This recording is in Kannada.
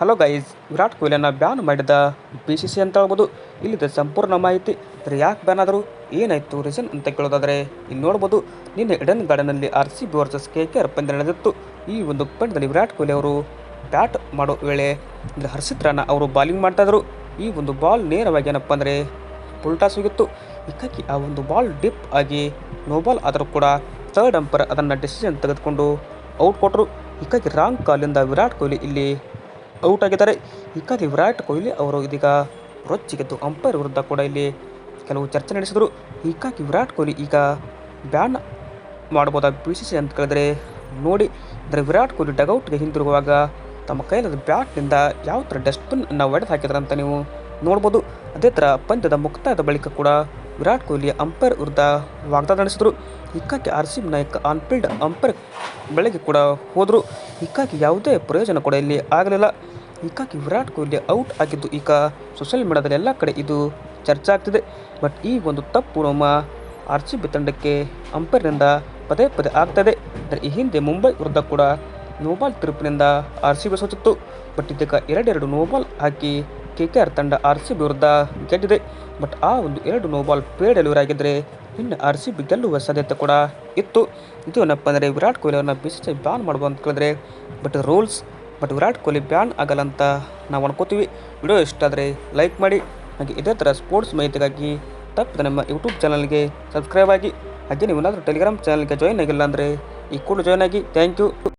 ಹಲೋ ಗೈಸ್ ವಿರಾಟ್ ಕೊಹ್ಲಿಯನ್ನು ಬ್ಯಾನ್ ಮಾಡಿದ ಬಿ ಸಿ ಸಿ ಅಂತ ಹೇಳ್ಬೋದು. ಇಲ್ಲಿದೆ ಸಂಪೂರ್ಣ ಮಾಹಿತಿ ಅಂದರೆ ಯಾಕೆ ಬ್ಯಾನ್ ಆದರೂ, ಏನಾಯಿತು ರೀಸನ್ ಅಂತ ಕೇಳೋದಾದರೆ, ಇಲ್ಲಿ ನೋಡ್ಬೋದು, ನಿನ್ನೆ Eden ಗಾರ್ಡನಲ್ಲಿ R C B versus K K R ಪಂದ್ಯ ನಡೆದಿತ್ತು. ಈ ಒಂದು ಪಂದ್ಯದಲ್ಲಿ ವಿರಾಟ್ ಕೊಹ್ಲಿ ಅವರು ಬ್ಯಾಟ್ ಮಾಡೋ ವೇಳೆ ಅಂದರೆ ಹರ್ಷಿತ್ ರಾಣ ಅವರು ಬಾಲಿಂಗ್ ಮಾಡ್ತಾಯಿದ್ರು ಈ ಒಂದು ಬಾಲ್ ನೇರವಾಗಿ ಏನಪ್ಪ ಅಂದರೆ ಪುಲ್ಟಾಸ್ ಹೋಗಿತ್ತು. ಹೀಗಾಗಿ ಆ ಒಂದು ಬಾಲ್ ಡಿಪ್ ಆಗಿ ನೋ ಬಾಲ್ ಆದರೂ ಕೂಡ ಥರ್ಡ್ ಅಂಪರ್ ಅದನ್ನು ಡಿಸಿಷನ್ ತೆಗೆದುಕೊಂಡು ಔಟ್ ಕೊಟ್ಟರು ಹೀಗಾಗಿ ರಾಂಗ್ ಕಾಲಿಂದ ವಿರಾಟ್ ಕೊಹ್ಲಿ ಇಲ್ಲಿ ಔಟ್ ಆಗಿದ್ದಾರೆ ಹೀಗಾಗಿ ವಿರಾಟ್ ಕೊಹ್ಲಿ ಅವರು ಇದೀಗ ರೊಚ್ಚಿಗೆದ್ದು ಅಂಪೈರ್ ವಿರುದ್ಧ ಕೂಡ ಇಲ್ಲಿ ಕೆಲವು ಚರ್ಚೆ ನಡೆಸಿದರು. ಹೀಗಾಗಿ ವಿರಾಟ್ ಕೊಹ್ಲಿ ಈಗ ಬ್ಯಾನ್ ಮಾಡ್ಬೋದಾ ಬಿ ಸಿ ಸಿ ಅಂತ ಕೇಳಿದ್ರೆ ನೋಡಿ. ಅಂದರೆ ವಿರಾಟ್ ಕೊಹ್ಲಿ ಡಗೌಟ್ಗೆ ಹಿಂದಿರುಗುವಾಗ ತಮ್ಮ ಕೈಲಾದ ಬ್ಯಾಟ್ನಿಂದ ಯಾವ ಥರ ಡಸ್ಟ್ಬಿನ್ ಒಡೆದು ಹಾಕಿದ್ರೆ ಅಂತ ನೀವು ನೋಡ್ಬೋದು. ಅದೇ ಥರ ಪಂದ್ಯದ ಮುಕ್ತಾಯದ ಬಳಿಕ ಕೂಡ ವಿರಾಟ್ ಕೊಹ್ಲಿ ಅಂಪೈರ್ ವಿರುದ್ಧ ವಾಗ್ದಾನ ನಡೆಸಿದರು. ಹೀಗಾಗಿ ಆರ್ ಸಿ ಬಿ ನಾಯಕ ಆನ್ಫೀಲ್ಡ್ ಅಂಪೈರ್ ಬೆಳಗ್ಗೆ ಕೂಡ ಹೋದರು. ಹೀಗಾಗಿ ಯಾವುದೇ ಪ್ರಯೋಜನ ಕೂಡ ಇಲ್ಲಿ ಆಗಲಿಲ್ಲ. ಹೀಗಾಗಿ ವಿರಾಟ್ ಕೊಹ್ಲಿ ಔಟ್ ಆಗಿದ್ದು ಈಗ ಸೋಷಿಯಲ್ ಮೀಡಿಯಾದಲ್ಲಿ ಎಲ್ಲ ಕಡೆ ಇದು ಚರ್ಚೆ ಆಗ್ತಿದೆ. ಬಟ್ ಈ ಒಂದು ತಪ್ಪು ನಮ್ಮ ಆರ್ ಸಿ ಬಿ ತಂಡಕ್ಕೆ ಅಂಪೈರ್ನಿಂದ ಪದೇ ಪದೇ ಆಗ್ತದೆ. ಈ ಹಿಂದೆ ಮುಂಬೈ ವಿರುದ್ಧ ಕೂಡ ನೋಬಾಲ್ ತೀರ್ಪಿನಿಂದ ಆರ್ ಸಿ ಬಿ ಸೋಚಿತ್ತು ಬಟ್ ಇದೀಗ ಎರಡೆರಡು ನೋಬಾಲ್ ಹಾಕಿ ಕೆ ಕೆ ಆರ್ ತಂಡ ಆರ್ ಸಿ ಬಿ ವಿರುದ್ಧ ಗೆದ್ದಿದೆ. ಬಟ್ ಆ ಒಂದು ಎರಡು ನೋಬಾಲ್ ಪೇ ಡೆಲಿವರಿ ಆಗಿದ್ದರೆ ಇನ್ನು ಆರ್ ಸಿ ಬಿ ಗೆಲ್ಲುವ ಸಾಧ್ಯತೆ ಕೂಡ ಇತ್ತು. ಇದು ಏನಪ್ಪ ಅಂದರೆ ವಿರಾಟ್ ಕೊಹ್ಲಿ ಅವರನ್ನ ಬಿ ಸಿ ಸಿ ಬ್ಯಾನ್ ಮಾಡ್ಬೋದು ಅಂತ ಕೇಳಿದ್ರೆ, but rules but Virat Kohli ban ಆಗಲ್ಲಂತ ನಾವು ಅನ್ಕೋತೀವಿ. ವಿಡಿಯೋ ಇಷ್ಟ ಆದರೆ ಲೈಕ್ ಮಾಡಿ, ಹಾಗೆ ಇದೇ ಥರ ಸ್ಪೋರ್ಟ್ಸ್ ಮಾಹಿತಿಗಾಗಿ ತಪ್ಪದೆ ನಮ್ಮ ಯೂಟ್ಯೂಬ್ ಚಾನಲ್ಗೆ ಸಬ್ಸ್ಕ್ರೈಬ್ ಆಗಿ, ಹಾಗೆ ನೀವು ಏನಾದರೂ ಟೆಲಿಗ್ರಾಮ್ ಚಾನಲ್ಗೆ ಜಾಯ್ನ್ ಆಗಿಲ್ಲ ಅಂದರೆ ಈ ಕೂಡ ಜಾಯ್ನ್ ಆಗಿ. Thank you.